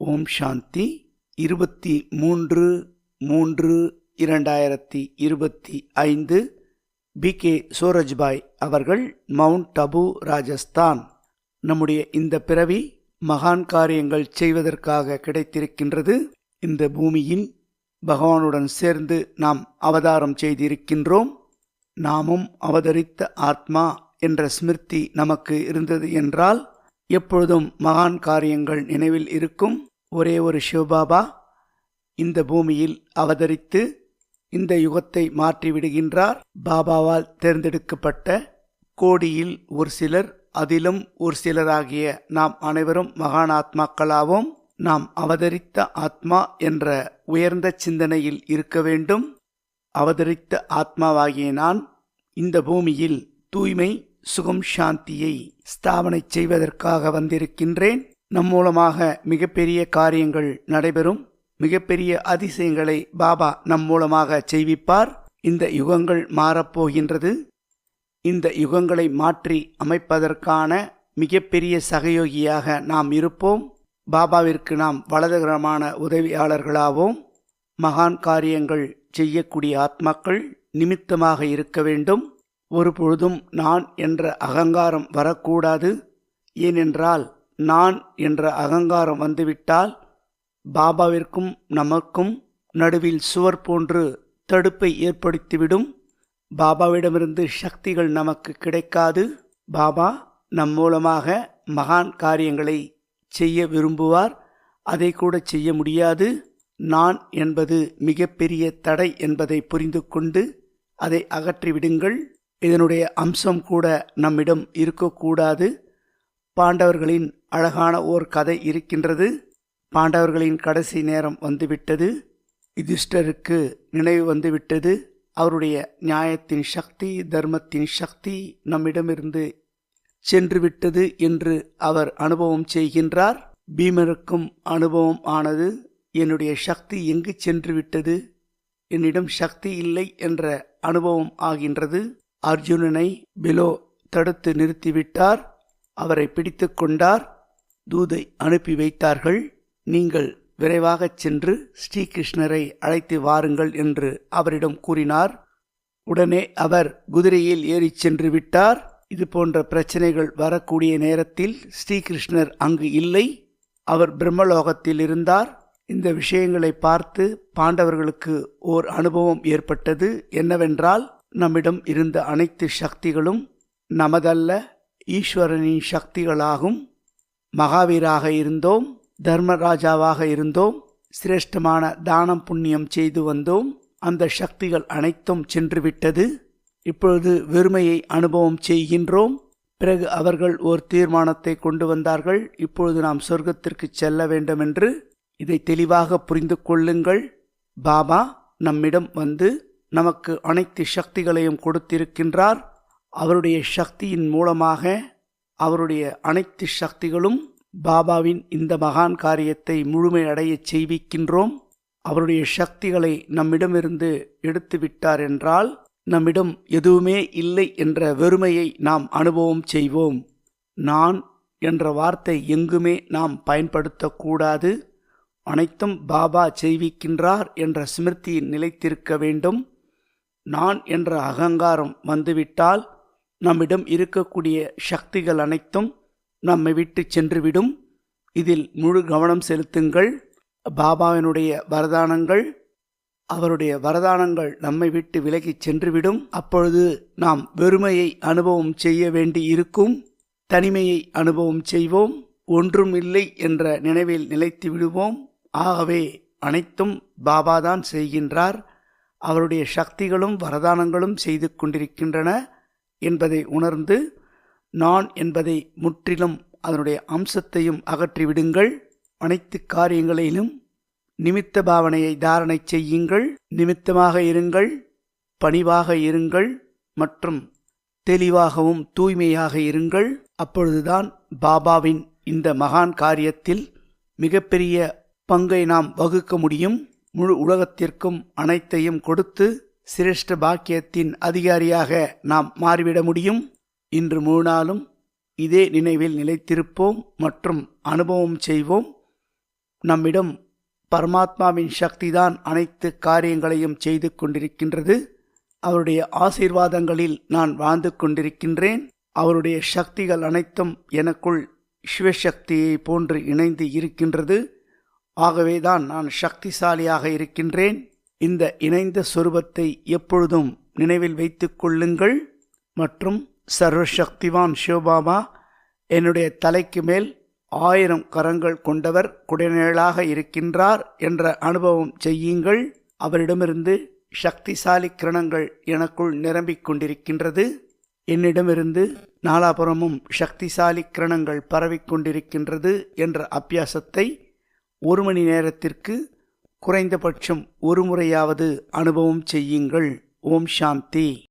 ஓம் சாந்தி. இருபத்தி மூன்று மூன்று இரண்டாயிரத்தி இருபத்தி ஐந்து. பி. கே. சூரஜ்பாய் அவர்கள் மவுண்ட் அபு ராஜஸ்தான். நம்முடைய இந்த பிறவி மகான் காரியங்கள் செய்வதற்காக கிடைத்திருக்கின்றது. இந்த பூமியில் பகவானுடன் சேர்ந்து நாம் அவதாரம் செய்திருக்கின்றோம். நாமும் அவதரித்த ஆத்மா என்ற ஸ்மிருதி நமக்கு இருந்தது என்றால் எப்பொழுதும் மகான் காரியங்கள் நினைவில் இருக்கும் ஒரே ஒரு சிவபாபா இந்த பூமியில் அவதரித்து இந்த யுகத்தை மாற்றிவிடுகின்றார். பாபாவால் தேர்ந்தெடுக்கப்பட்ட கோடியில் ஒரு சிலர் அதிலும் ஒரு சிலராகிய நாம் அனைவரும் மகான் ஆத்மாக்களாவோம். நாம் அவதரித்த ஆத்மா என்ற உயர்ந்த சிந்தனையில் இருக்க வேண்டும். அவதரித்த ஆத்மாவாகிய நான் இந்த பூமியில் தூய்மை சுகம் சாந்தியை ஸ்தாபனை செய்வதற்காக வந்திருக்கின்றேன். நம் மூலமாக மிகப்பெரிய காரியங்கள் நடைபெறும். மிகப்பெரிய அதிசயங்களை பாபா நம் மூலமாக செய்விப்பார். இந்த யுகங்கள் மாறப்போகின்றது. இந்த யுகங்களை மாற்றி அமைப்பதற்கான மிகப்பெரிய சகயோகியாக நாம் இருப்போம். பாபாவிற்கு நாம் வலதுகரமான உதவியாளர்களாவோம். மகான் காரியங்கள் செய்யக்கூடிய ஆத்மாக்கள் நிமித்தமாக இருக்க வேண்டும். ஒரு பொழுதும் நான் என்ற அகங்காரம் வரக்கூடாது. ஏனென்றால் நான் என்ற அகங்காரம் வந்துவிட்டால் பாபாவிற்கும் நமக்கும் நடுவில் சுவர் போன்று தடுப்பை ஏற்படுத்திவிடும். பாபாவிடமிருந்து சக்திகள் நமக்கு கிடைக்காது. பாபா நம் மூலமாக மகான் காரியங்களை செய்ய விரும்புவார். அதை கூட செய்ய முடியாது. நான் என்பது மிகப்பெரிய தடை என்பதை புரிந்து கொண்டு அதை அகற்றிவிடுங்கள். இதனுடைய அம்சம் கூட நம்மிடம் இருக்கக்கூடாது. பாண்டவர்களின் அழகான ஓர் கதை இருக்கின்றது. பாண்டவர்களின் கடைசி நேரம் வந்துவிட்டது. யுதிஷ்டருக்கு நினைவு வந்துவிட்டது. அவருடைய நியாயத்தின் சக்தி தர்மத்தின் சக்தி நம்மிடமிருந்து சென்றுவிட்டது என்று அவர் அனுபவம் செய்கின்றார். பீமருக்கும் அனுபவம் ஆனது என்னுடைய சக்தி எங்கு சென்று விட்டது என்னிடம் சக்தி இல்லை என்ற அனுபவம் ஆகின்றது. அர்ஜுனனை பிலோ தடுத்து நிறுத்திவிட்டார். அவரை பிடித்து கொண்டார். தூதை அனுப்பி வைத்தார்கள். நீங்கள் விரைவாகச் சென்று ஸ்ரீகிருஷ்ணரை அழைத்து வாருங்கள் என்று அவரிடம் கூறினார். உடனே அவர் குதிரையில் ஏறிச் சென்று விட்டார். இது போன்ற பிரச்சனைகள் வரக்கூடிய நேரத்தில் ஸ்ரீகிருஷ்ணர் அங்கு இல்லை. அவர் பிரம்மலோகத்தில் இருந்தார். இந்த விஷயங்களை பார்த்து பாண்டவர்களுக்கு ஓர் அனுபவம் ஏற்பட்டது. என்னவென்றால் நம்மிடம் இருந்த அனைத்து சக்திகளும் நமதல்ல ஈஸ்வரனின் சக்திகளாகும். மகாவீராக இருந்தோம் தர்மராஜாவாக இருந்தோம் சிரேஷ்டமான தானம் புண்ணியம் செய்து வந்தோம். அந்த சக்திகள் அனைத்தும் சென்றுவிட்டது. இப்பொழுது வெறுமையை அனுபவம் செய்கின்றோம். பிறகு அவர்கள் ஒரு தீர்மானத்தை கொண்டு வந்தார்கள். இப்பொழுது நாம் சொர்க்கத்திற்கு செல்ல வேண்டும் என்று இதை தெளிவாக புரிந்து கொள்ளுங்கள். பாபா நம்மிடம் வந்து நமக்கு அனைத்து சக்திகளையும் கொடுத்திருக்கின்றார். அவருடைய சக்தியின் மூலமாக அவருடைய அனைத்து சக்திகளும் பாபாவின் இந்த மகான் காரியத்தை முழுமையடைய செய்விக்கின்றோம். அவருடைய சக்திகளை நம்மிடமிருந்து எடுத்து விட்டார் என்றால் நம்மிடம் எதுவுமே இல்லை என்ற வெறுமையை நாம் அனுபவம் செய்வோம். நான் என்ற வார்த்தை எங்குமே நாம் பயன்படுத்தக்கூடாது. அனைத்தும் பாபா செய்விக்கின்றார் என்ற ஸ்மிருதியில் நிலைத்திருக்க வேண்டும். நான் என்ற அகங்காரம் வந்துவிட்டால் நம்மிடம் இருக்கக்கூடிய சக்திகள் அனைத்தும் நம்மை விட்டு சென்றுவிடும். இதில் முழு கவனம் செலுத்துங்கள். பாபாவினுடைய வரதானங்கள் அவருடைய வரதானங்கள் நம்மை விட்டு விலகி சென்றுவிடும். அப்பொழுது நாம் வெறுமையை அனுபவம் செய்ய வேண்டி இருக்கும் தனிமையை அனுபவம் செய்வோம். ஒன்றும் இல்லை என்ற நினைவில் நிலைத்து விடுவோம். ஆகவே அனைத்தும் பாபாதான் செய்கின்றார். அவருடைய சக்திகளும் வரதானங்களும் செய்து கொண்டிருக்கின்றன என்பதை உணர்ந்து நான் என்பதை முற்றிலும் அதனுடைய அம்சத்தையும் அகற்றிவிடுங்கள். அனைத்து காரியங்களிலும் நிமித்த பாவனையை தாரணை செய்யுங்கள். நிமித்தமாக இருங்கள் பணிவாக இருங்கள் மற்றும் தெளிவாகவும் தூய்மையாக இருங்கள். அப்பொழுதுதான் பாபாவின் இந்த மகான் காரியத்தில் மிகப்பெரிய பங்கை நாம் வகுக்க முடியும். முழு உலகத்திற்கும் அனைத்தையும் கொடுத்து சிரேஷ்ட பாக்கியத்தின் அதிகாரியாக நாம் மாறிவிட முடியும்? இன்று முழு நாளும் இதே நினைவில் நிலைத்திருப்போம் மற்றும் அனுபவம் செய்வோம். நம்மிடம் பரமாத்மாவின் சக்திதான் அனைத்து காரியங்களையும் செய்து கொண்டிருக்கின்றது. அவருடைய ஆசீர்வாதங்களில் நான் வாழ்ந்து கொண்டிருக்கின்றேன். அவருடைய சக்திகள் அனைத்தும் எனக்குள் சிவசக்தியை போன்று இணைந்து இருக்கின்றது. ஆகவேதான் நான் சக்திசாலியாக இருக்கின்றேன். இந்த இணைந்த சொரூபத்தை எப்பொழுதும் நினைவில் வைத்து கொள்ளுங்கள். மற்றும் சர்வசக்திவான் சிவபாபா என்னுடைய தலைக்கு மேல் ஆயிரம் கரங்கள் கொண்டவர் குடைநிழலாக இருக்கின்றார் என்ற அனுபவம் செய்யுங்கள். அவரிடமிருந்து சக்திசாலி கிரணங்கள் எனக்குள் நிரம்பிக் கொண்டிருக்கின்றது. என்னிடமிருந்து நாலாபுறமும் சக்திசாலி கிரணங்கள் பரவிக் கொண்டிருக்கின்றது என்ற அபியாசத்தை ஒரு மணி நேரத்திற்கு குறைந்தபட்சம் ஒரு முறையாவது அனுபவம் செய்யுங்கள். ஓம் சாந்தி.